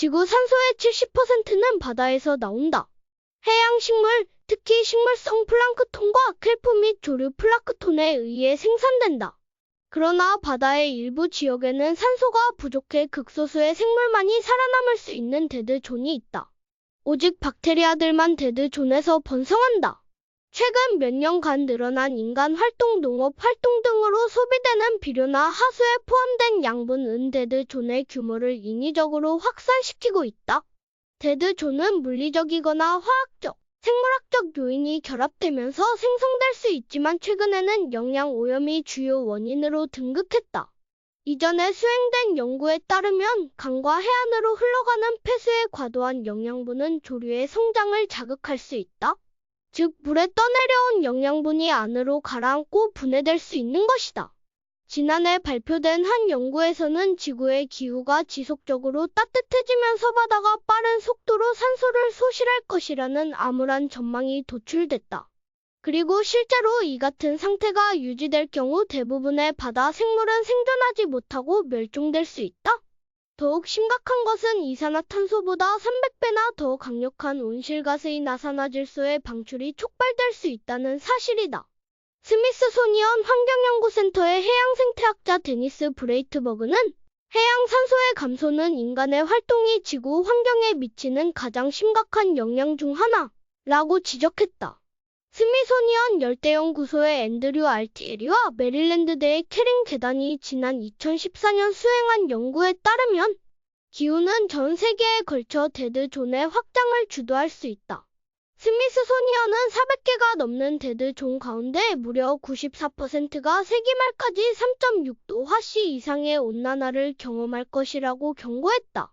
지구 산소의 70%는 바다에서 나온다. 해양 식물, 특히 식물성 플랑크톤과 켈프 및 조류 플라크톤에 의해 생산된다. 그러나 바다의 일부 지역에는 산소가 부족해 극소수의 생물만이 살아남을 수 있는 데드존이 있다. 오직 박테리아들만 데드존에서 번성한다. 최근 몇 년간 늘어난 인간 활동, 농업 활동 등으로 소비되는 비료나 하수에 포함된 양분 은 데드 존의 규모를 인위적으로 확산시키고 있다. 데드 존은 물리적이거나 화학적, 생물학적 요인이 결합되면서 생성될 수 있지만 최근에는 영양 오염이 주요 원인으로 등극했다. 이전에 수행된 연구에 따르면 강과 해안으로 흘러가는 폐수의 과도한 영양분은 조류의 성장을 자극할 수 있다. 즉, 물에 떠내려온 영양분이 안으로 가라앉고 분해될 수 있는 것이다. 지난해 발표된 한 연구에서는 지구의 기후가 지속적으로 따뜻해지면서 바다가 빠른 속도로 산소를 소실할 것이라는 암울한 전망이 도출됐다. 그리고 실제로 이 같은 상태가 유지될 경우 대부분의 바다 생물은 생존하지 못하고 멸종될 수 있다. 더욱 심각한 것은 이산화탄소보다 300배나 더 강력한 온실가스인 나산화질소의 방출이 촉발될 수 있다는 사실이다. 스미스 소니언 환경연구센터의 해양생태학자 데니스 브레이트버그는 해양 산소의 감소는 인간의 활동이 지구 환경에 미치는 가장 심각한 영향 중 하나라고 지적했다. 스미소니언 열대연구소의 앤드류 알티에리와 메릴랜드대의 캐링 재단이 지난 2014년 수행한 연구에 따르면 기후는 전 세계에 걸쳐 데드존의 확장을 주도할 수 있다. 스미스소니언은 400개가 넘는 데드존 가운데 무려 94%가 세기 말까지 3.6도 화씨 이상의 온난화를 경험할 것이라고 경고했다.